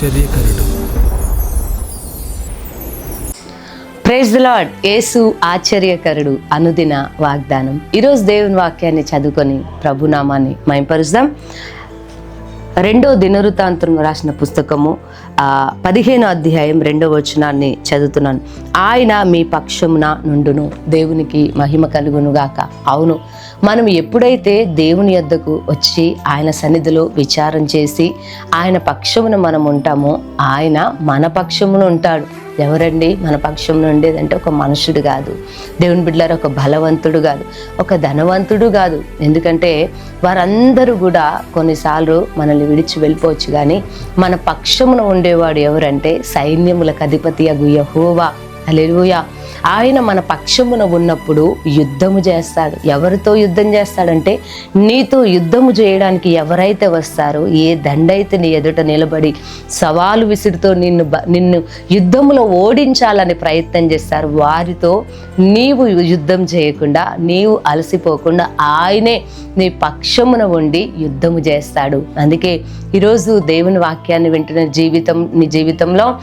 ఆశ్చర్యకరుడు. Praise lord యేసు ఆశ్చర్యకరుడు అనుదిన వాగ్దానం. ఈరోజు దేవుని వాక్యాన్ని చదువుకొని ప్రభునామాన్ని మైంపరుస్తాం రెండో దినవృత్తాంతం రాసిన పుస్తకము పదిహేను పదిహేనో అధ్యాయం రెండో వచనాన్ని చదువుతున్నాను. ఆయన మీ పక్షమున నుండును. దేవునికి మహిమ కలుగును గాక అవును మనం ఎప్పుడైతే దేవుని యొద్దకు వచ్చి ఆయన సన్నిధిలో విచారం చేసి ఆయన పక్షమున మనం ఉంటామో ఆయన మన పక్షమున ఉంటాడు. ఎవరండి? మన పక్షంలో ఉండేదంటే ఒక మనుషుడు కాదు. దేవుని బిడ్డలారు ఒక బలవంతుడు కాదు. ఒక ధనవంతుడు కాదు. ఎందుకంటే వారందరూ కూడా కొన్నిసార్లు మనల్ని విడిచి వెళ్ళిపోవచ్చు కానీ మన పక్షమున ఉండేవాడు ఎవరంటే సైన్యములకు అధిపతి అగు యహోవా. అలెలుయా ఆయన మన పక్షమున ఉన్నప్పుడు యుద్ధము చేస్తాడు. ఎవరితో యుద్ధం చేస్తాడంటే నీతో యుద్ధము చేయడానికి ఎవరైతే వస్తారో ఏ దండైతే నీ ఎదుట నిలబడి సవాలు విసురుతో నిన్ను బ- నిన్ను యుద్ధంలో ఓడించాలని ప్రయత్నం చేస్తారు. వారితో నీవు యుద్ధం చేయకుండా నీవు అలసిపోకుండా ఆయనే నీ పక్షమున ఉండి యుద్ధము చేస్తాడు. అందుకే ఈరోజు దేవుని వాక్యాన్ని వింటున్న జీవితం నీ జీవితంలో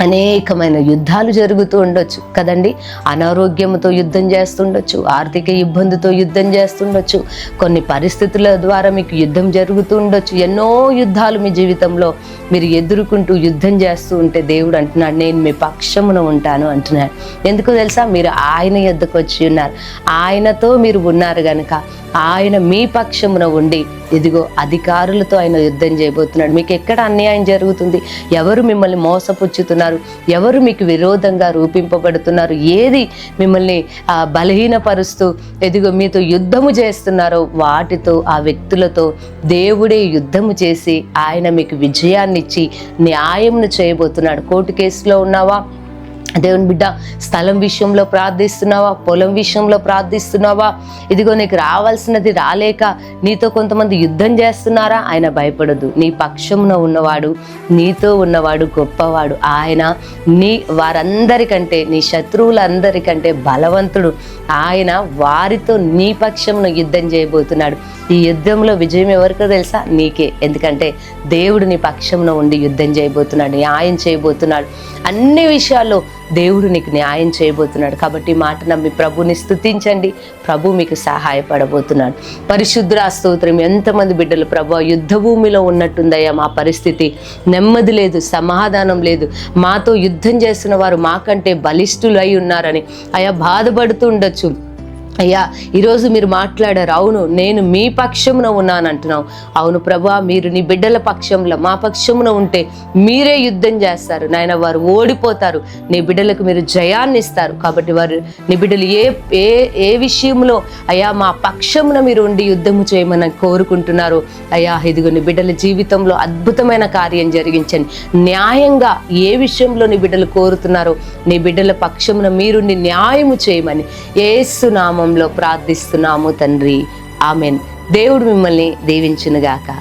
అనేకమైన యుద్ధాలు జరుగుతూ ఉండొచ్చు కదండి. అనారోగ్యంతో యుద్ధం చేస్తుండొచ్చు ఆర్థిక ఇబ్బందితో యుద్ధం చేస్తుండొచ్చు కొన్ని పరిస్థితుల ద్వారా మీకు యుద్ధం జరుగుతూ ఉండొచ్చు. ఎన్నో యుద్ధాలు మీ జీవితంలో మీరు ఎదుర్కొంటూ యుద్ధం చేస్తూ ఉంటే దేవుడు అంటున్నాడు నేను మీ పక్షమున ఉంటాను అంటున్నాడు. ఎందుకు తెలుసా? మీరు ఆయన యొద్దకు వచ్చి ఉన్నారు. ఆయనతో మీరు ఉన్నారు కనుక ఆయన మీ పక్షమున ఉండి ఇదిగో అధికారులతో ఆయన యుద్ధం చేయబోతున్నాడు. మీకు ఎక్కడ అన్యాయం జరుగుతుంది? ఎవరు మిమ్మల్ని మోసపుచ్చుతున్నారు? ఎవరు మీకు విరోధంగా రూపింపబడుతున్నారు? ఏది మిమ్మల్ని బలహీనపరుస్తూ ఎదిగో మీతో యుద్ధము చేస్తున్నారో వాటితో ఆ వ్యక్తులతో దేవుడే యుద్ధము చేసి ఆయన మీకు విజయాన్ని ఇచ్చి న్యాయంను చేయబోతున్నాడు. కోర్టు కేసులో ఉన్నావా? దేవుని బిడ్డ స్థలం విషయంలో ప్రార్థిస్తున్నావా? పొలం విషయంలో ప్రార్థిస్తున్నావా? ఇదిగో నీకు రావాల్సినది రాలేక నీతో కొంతమంది యుద్ధం చేస్తున్నారా? ఆయన భయపడదు. నీ పక్షమున ఉన్నవాడు నీతో ఉన్నవాడు గొప్పవాడు. ఆయన నీ వారందరికంటే నీ శత్రువులందరికంటే బలవంతుడు. ఆయన వారితో నీ పక్షంలో యుద్ధం చేయబోతున్నాడు. ఈ యుద్ధంలో విజయం ఎవరికో తెలుసా? నీకే. ఎందుకంటే దేవుడు నీ పక్షంలో ఉండి యుద్ధం చేయబోతున్నాడు న్యాయం చేయబోతున్నాడు. అన్ని విషయాల్లో దేవుడు నీకు న్యాయం చేయబోతున్నాడు. కాబట్టి మాట నమ్మి ప్రభుని స్తుతించండి. ప్రభు మీకు సహాయపడబోతున్నాడు. పరిశుద్ర స్తోత్రం. ఎంతమంది బిడ్డలు ప్రభు యుద్ధ భూమిలో ఉన్నట్టుందయ్యా మా పరిస్థితి. నెమ్మది లేదు సమాధానం లేదు. మాతో యుద్ధం చేస్తున్న వారు మాకంటే బలిష్ఠులు అయి ఉన్నారని. అయా బాధపడుతూ ఉండొచ్చు. అయ్యా ఈరోజు మీరు మాట్లాడారు. అవును నేను మీ పక్షమున ఉన్నాను అంటున్నావు అవును ప్రభా మీరు నీ బిడ్డల పక్షంలో మా పక్షమున ఉంటే మీరే యుద్ధం చేస్తారు. నాయన వారు ఓడిపోతారు. నీ బిడ్డలకు మీరు జయాన్ని ఇస్తారు. కాబట్టి వారు నీ బిడ్డలు ఏ ఏ ఏ విషయంలో అయ్యా మా పక్షమున మీరు ఉండి యుద్ధము చేయమని కోరుకుంటున్నారు. అయ్యా ఇదిగో నీ బిడ్డల జీవితంలో అద్భుతమైన కార్యం జరిగించండి. న్యాయంగా ఏ విషయంలో నీ బిడ్డలు కోరుతున్నారో నీ బిడ్డల పక్షమున మీరుండి న్యాయము చేయమని ఏసునామం నామంలో ప్రార్థిస్తున్నాము తండ్రి. ఆమెన్. దేవుడు మిమ్మల్ని దీవించునుగాక.